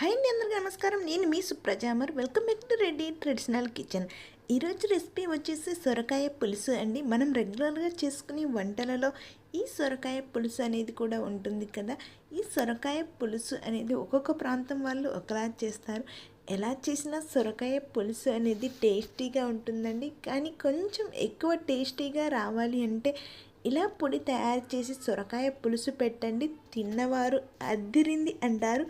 Hi అండి అందరికీ నమస్కారం. నేను మీ సుప్రజామర్. Welcome back to Reddy traditional kitchen ఈరోజు రెసిపీ వచ్చేసి సొరకాయ పులుసు అండి. మనం రెగ్యులర్గా చేసుకునే వంటలలో ఈ సొరకాయ పులుసు అనేది కూడా ఉంటుంది కదా. ఈ సొరకాయ పులుసు అనేది ఒక్కొక్క ప్రాంతం వాళ్ళు ఒకలా చేస్తారు. ఎలా చేసినా సొరకాయ పులుసు అనేది టేస్టీగా ఉంటుందండి. కానీ కొంచెం ఎక్కువ టేస్టీగా రావాలి అంటే ఇలా పొడి తయారు చేసి సొరకాయ పులుసు పెట్టండి. తిన్నవారు అద్దిరింది అంటారు.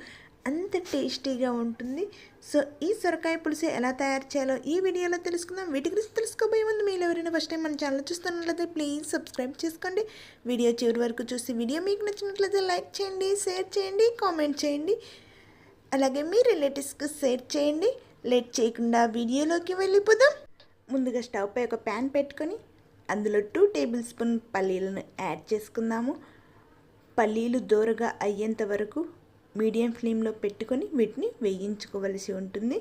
అంత టేస్టీగా ఉంటుంది. సో ఈ సొరకాయ పులుసు ఎలా తయారు చేయాలో ఈ వీడియోలో తెలుసుకుందాం. వీటి గురించి తెలుసుకోబోయే ముందు మీరు ఎవరైనా ఫస్ట్ టైం మన ఛానల్ చూస్తున్నట్లయితే ప్లీజ్ సబ్స్క్రైబ్ చేసుకోండి. వీడియో చివరి వరకు చూసి వీడియో మీకు నచ్చినట్లయితే లైక్ చేయండి షేర్ చేయండి కామెంట్ చేయండి. అలాగే మీ రిలేటివ్స్కి షేర్ చేయండి. లేట్ చేయకుండా వీడియోలోకి వెళ్ళిపోదాం. ముందుగా స్టవ్పై ఒక ప్యాన్ పెట్టుకొని అందులో టూ టేబుల్ స్పూన్ పల్లీలను యాడ్ చేసుకుందాము. పల్లీలు దోరగా అయ్యేంత వరకు మీడియం ఫ్లేమ్లో పెట్టుకొని వీటిని వేయించుకోవలసి ఉంటుంది.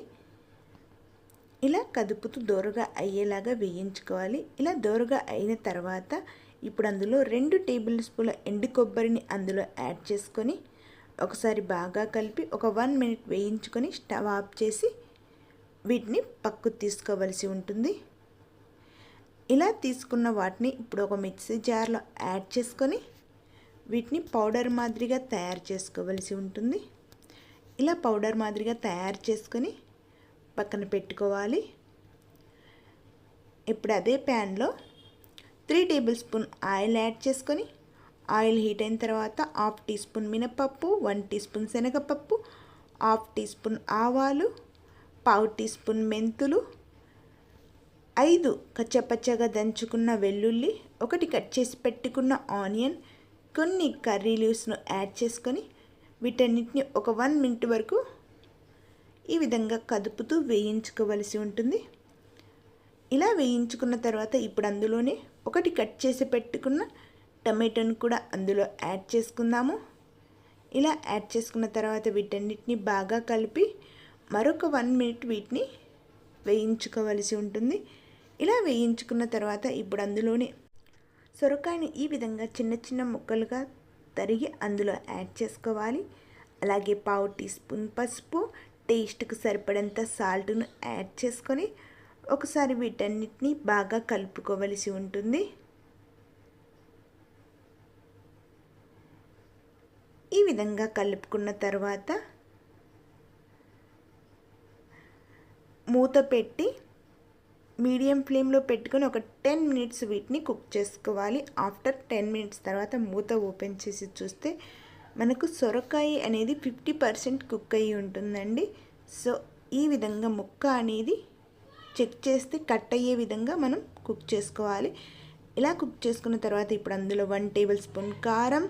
ఇలా కదుపుతూ దోరగా అయ్యేలాగా వేయించుకోవాలి. ఇలా దోరగా అయిన తర్వాత ఇప్పుడు అందులో రెండు టేబుల్ స్పూన్ల ఎండు కొబ్బరిని అందులో యాడ్ చేసుకొని ఒకసారి బాగా కలిపి ఒక వన్ మినిట్ వేయించుకొని స్టవ్ ఆఫ్ చేసి వీటిని పక్కు తీసుకోవలసి ఉంటుంది. ఇలా తీసుకున్న వాటిని ఇప్పుడు ఒక మిక్సీ జార్లో యాడ్ చేసుకొని వీటిని పౌడర్ మాదిరిగా తయారు చేసుకోవలసి ఉంటుంది. ఇలా పౌడర్ మాదిరిగా తయారు చేసుకొని పక్కన పెట్టుకోవాలి. ఇప్పుడు అదే ప్యాన్లో three tablespoon oil add చేసుకొని ఆయిల్ హీట్ అయిన తర్వాత హాఫ్ టీ స్పూన్ మినపప్పు వన్ టీ స్పూన్ శనగపప్పు హాఫ్ టీ స్పూన్ ఆవాలు పావు టీ స్పూన్ మెంతులు ఐదు కచ్చపచ్చగా దంచుకున్న వెల్లుల్లి ఒకటి కట్ చేసి పెట్టుకున్న ఆనియన్ కొన్ని కర్రీ లీవ్స్ను యాడ్ చేసుకొని వీటన్నిటిని ఒక వన్ మినిట్ వరకు ఈ విధంగా కదుపుతూ వేయించుకోవలసి ఉంటుంది. ఇలా వేయించుకున్న తర్వాత ఇప్పుడు అందులోనే ఒకటి కట్ చేసి పెట్టుకున్న టమాటోని కూడా అందులో యాడ్ చేసుకుందాము. ఇలా యాడ్ చేసుకున్న తర్వాత వీటన్నిటిని బాగా కలిపి మరొక వన్ మినిట్ వీటిని వేయించుకోవలసి ఉంటుంది. ఇలా వేయించుకున్న తర్వాత ఇప్పుడు అందులోనే సొరకాయను ఈ విధంగా చిన్న చిన్న ముక్కలుగా తరిగి అందులో యాడ్ చేసుకోవాలి. అలాగే పావు టీ స్పూన్ పసుపు టేస్ట్కి సరిపడంత సాల్ట్ను యాడ్ చేసుకొని ఒకసారి వీటన్నిటిని బాగా కలుపుకోవలసి ఉంటుంది. ఈ విధంగా కలుపుకున్న తర్వాత మూత పెట్టి మీడియం ఫ్లేమ్లో పెట్టుకొని ఒక టెన్ మినిట్స్ వీటిని కుక్ చేసుకోవాలి. ఆఫ్టర్ టెన్ మినిట్స్ తర్వాత మూత ఓపెన్ చేసి చూస్తే మనకు సొరకాయ అనేది ఫిఫ్టీ పర్సెంట్ కుక్ అయ్యి ఉంటుందండి. సో ఈ విధంగా ముక్క అనేది చెక్ చేస్తే కట్ అయ్యే విధంగా మనం కుక్ చేసుకోవాలి. ఇలా కుక్ చేసుకున్న తర్వాత ఇప్పుడు అందులో వన్ టేబుల్ స్పూన్ కారం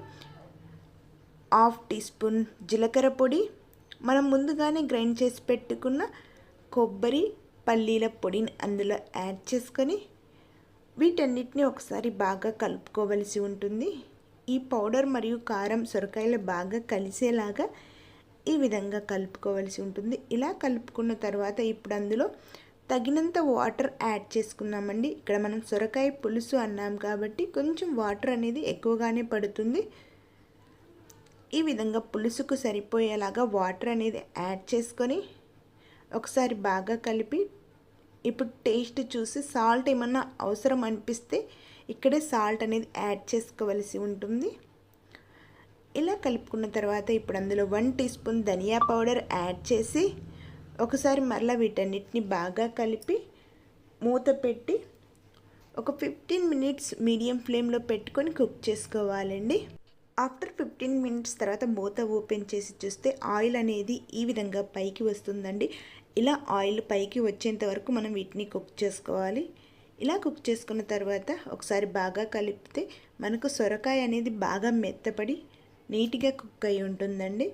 హాఫ్ టీ స్పూన్ జీలకర్ర పొడి మనం ముందుగానే గ్రైండ్ చేసి పెట్టుకున్న కొబ్బరి పల్లీల పొడిని అందులో యాడ్ చేసుకొని వీటన్నిటిని ఒకసారి బాగా కలుపుకోవలసి ఉంటుంది. ఈ పౌడర్ మరియు కారం సొరకాయలు బాగా కలిసేలాగా ఈ విధంగా కలుపుకోవలసి ఉంటుంది. ఇలా కలుపుకున్న తర్వాత ఇప్పుడు అందులో తగినంత వాటర్ యాడ్ చేసుకున్నామండి ఇక్కడ మనం సొరకాయ పులుసు అన్నాం కాబట్టి కొంచెం వాటర్ అనేది ఎక్కువగానే పడుతుంది. ఈ విధంగా పులుసుకు సరిపోయేలాగా వాటర్ అనేది యాడ్ చేసుకొని ఒకసారి బాగా కలిపి ఇప్పుడు టేస్ట్ చూసి సాల్ట్ ఏమన్నా అవసరం అనిపిస్తే ఇక్కడే సాల్ట్ అనేది యాడ్ చేసుకోవలసి ఉంటుంది. ఇలా కలుపుకున్న తర్వాత ఇప్పుడు అందులో వన్ టీ స్పూన్ ధనియా పౌడర్ యాడ్ చేసి ఒకసారి మరలా వీటన్నిటిని బాగా కలిపి మూత పెట్టి ఒక ఫిఫ్టీన్ మినిట్స్ మీడియం ఫ్లేమ్లో పెట్టుకొని కుక్ చేసుకోవాలండి. ఆఫ్టర్ ఫిఫ్టీన్ మినిట్స్ తర్వాత మూత ఓపెన్ చేసి చూస్తే ఆయిల్ అనేది ఈ విధంగా పైకి వస్తుందండి. ఇలా ఆయిల్ పైకి వచ్చేంత వరకు మనం వీటిని కుక్ చేసుకోవాలి. ఇలా కుక్ చేసుకున్న తర్వాత ఒకసారి బాగా కలిపితే మనకు సొరకాయ అనేది బాగా మెత్తపడి నీట్గా కుక్ అయి ఉంటుందండి.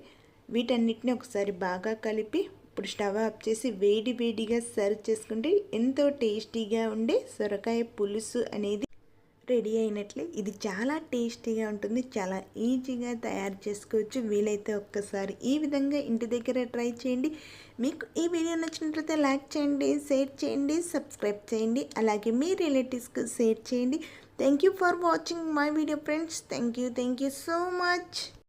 వీటన్నిటిని ఒకసారి బాగా కలిపి ఇప్పుడు స్టవ్ ఆఫ్ చేసి వేడి వేడిగా సర్వ్ చేసుకుంటే ఎంతో టేస్టీగా ఉండే సొరకాయ పులుసు అనేది రెడీ అయినట్లే. ఇది చాలా టేస్టీగా ఉంటుంది. చాలా ఈజీగా తయారు చేసుకోవచ్చు. వీలైతే ఒక్కసారి ఈ విధంగా ఇంటి దగ్గర ట్రై చేయండి. మీకు ఈ వీడియో నచ్చినట్లయితే లైక్ చేయండి షేర్ చేయండి సబ్స్క్రైబ్ చేయండి. అలాగే మీ రిలేటివ్స్కి షేర్ చేయండి. Thank you for watching my video friends. Thank you thank you so much.